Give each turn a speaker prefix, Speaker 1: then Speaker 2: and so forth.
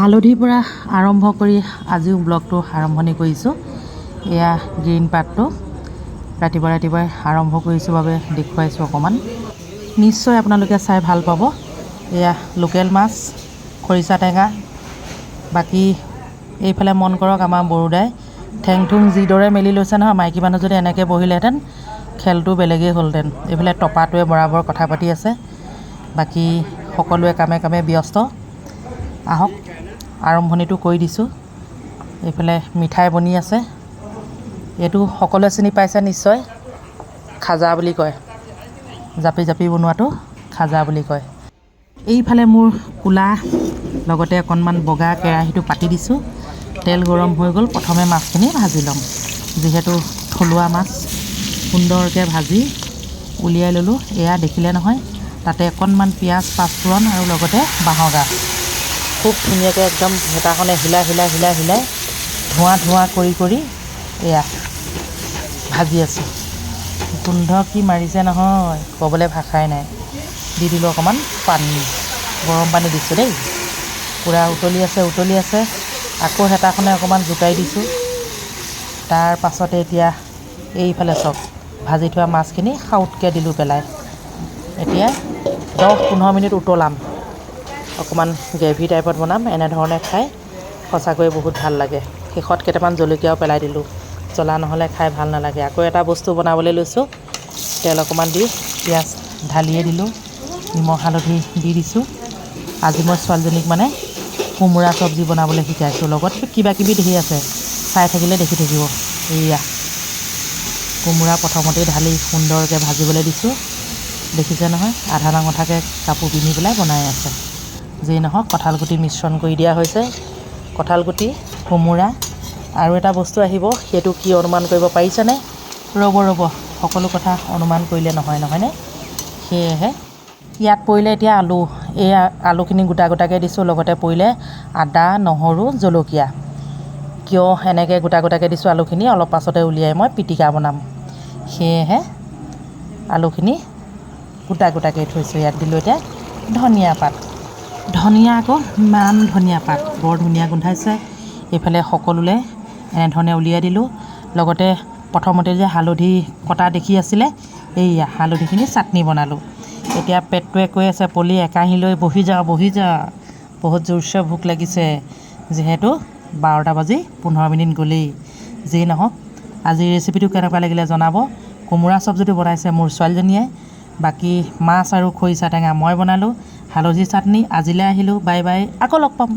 Speaker 1: হালধিৰ পৰা আৰম্ভ কৰি আজিও ব্লগটো আৰম্ভণি কৰিছোঁ। এয়া গ্ৰীণ পাতটো। ৰাতিপুৱা ৰাতিপুৱাই আৰম্ভ কৰিছোঁ বাবে দেখুৱাইছোঁ অকণমান। নিশ্চয় আপোনালোকে চাই ভালো পাব। এয়া লোকেল মাছ, খৰিচা টেঙা। বাকী এইফালে মন কৰক আমাৰ বৰুদাই। ঠেং ঠুং যিদৰে মেলি লৈছে নহয়, মাইকী মানুহ যদি এনেকৈ বহিলেহেঁতেন, খেলটো বেলেগেই হ'লহেঁতেন। এইফালে টপাটোৱে বৰাবৰ কথা পাতি আছে। বাকী সকলোৱে কামে কামে ব্যস্ত। আহক। আৰম্ভণিটো কৰি দিছোঁ। এইফালে মিঠাই বনি আছে। এইটো সকলোৱে চিনি পাইছে নিশ্চয়। খাজা বুলি কয়। জাপি জাপি বনোৱাটো খাজা বুলি কয়। এইফালে মোৰ ক'লা লগতে অকণমান বগা কেৰাহীটো পাতি দিছোঁ। তেল গৰম হৈ গ'ল। প্ৰথমে মাছখিনি ভাজি ল'ম। যিহেতু থলুৱা মাছ সুন্দৰকৈ ভাজি উলিয়াই ল'লোঁ। এয়া দেখিলে নহয় তাতে অকণমান পিঁয়াজ পাঁচফোৰণ আৰু লগতে বাঁহৰ গাজ। খুব ধুনীয়াকৈ একদম হেতাখনে হিলাই হিলাই হিলাই হিলাই ধোঁৱা ধোঁৱা কৰি কৰি এয়া ভাজি আছোঁ। গোন্ধ কি মাৰিছে নহয়, ক'বলৈ ভাষাই নাই। দি দিলোঁ অকণমান পানী, গৰম পানী দিছোঁ দেই। পূৰা উতলি আছে উতলি আছে। আকৌ হেতাখনে অকণমান জোকাৰি দিছোঁ। তাৰ পাছতে এতিয়া এইফালে চাওক ভাজি থোৱা মাছখিনি সাউতকৈ দিলোঁ পেলাই। এতিয়া দহ পোন্ধৰ মিনিট উতলাম। অকণমান গ্ৰেভি টাইপত বনাম এনেধৰণে খাই সঁচাকৈ বহুত ভাল লাগে। শেষত কেইটামান জলকীয়াও পেলাই দিলোঁ। জ্বলা নহ'লে খাই ভাল নালাগে। আকৌ এটা বস্তু বনাবলৈ লৈছোঁ। তেল অকণমান দি পিঁয়াজ ঢালিয়ে দিলোঁ নিমখ হালধি দি দিছোঁ। আজি মই ছোৱালীজনীক মানে কোমোৰা চব্জি বনাবলৈ শিকাইছোঁ। লগত কিবা কিবি ধেৰ আছে। চাই থাকিলে দেখি থাকিব। এইয়া। কোমোৰা প্ৰথমতেই ঢালি সুন্দৰকৈ ভাজিবলৈ দিছোঁ। দেখিছে নহয়? আধা ডাঙঠাকৈ কাপোৰ পিন্ধি পেলাই বনাই আছে। যিয়ে নহওক, কঁঠালগুটি মিশ্ৰণ কৰি দিয়া হৈছে। কঁঠালগুটি, কোমোৰা আৰু এটা বস্তু আহিব, সেইটো কি অনুমান কৰিব পাৰিছেনে? ৰ'ব ৰ'ব, সকলো কথা অনুমান কৰিলে নহয়, নহয়নে? সেয়েহে, ইয়াত পৰিলে এতিয়া আলু। এই আলুখিনি গোটা গোটাকৈ দিছোঁ, লগতে পৰিলে আদা, নহৰু, জলকীয়া। কিয় এনেকৈ গোটা গোটাকৈ দিছোঁ আলুখিনি, অলপ পাছতে উলিয়াই মই পিটিকা বনাম। সেয়েহে, আলুখিনি গোটা গোটাকৈ থৈছোঁ। ইয়াত দিলোঁ এতিয়া ধনিয়া পাত। ধনিয়া আকৌ, ইমান ধনিয়া পাত, বৰ ধুনীয়া গোন্ধাইছে। এইফালে সকলোলৈ এনেধৰণে উলিয়াই দিলোঁ। লগতে প্ৰথমতে যে হালধি কটা দেখি আছিলে, এইয়া হালধিখিনি চাটনি বনালোঁ। এতিয়া পেটটোৱে কৈ আছে, পলি, একাহী লৈ বহি যা বহি যা। বহুত জোৰছে ভোক লাগিছে। যিহেতু বাৰটা বাজি পোন্ধৰ মিনিট গ'লেই। যিয়ে নহওক, আজিৰ ৰেচিপিটো কেনেকুৱা লাগিলে জনাব? কোমোৰা চব্জিটো বনাইছে, মোৰ ছোৱালীজনীয়ে বাকী মাছ আৰু খৰিচা টেঙা মই বনালোঁ হালধি চাটনি আজিলৈ আহিলোঁ বাই বাই আকৌ লগ পাম।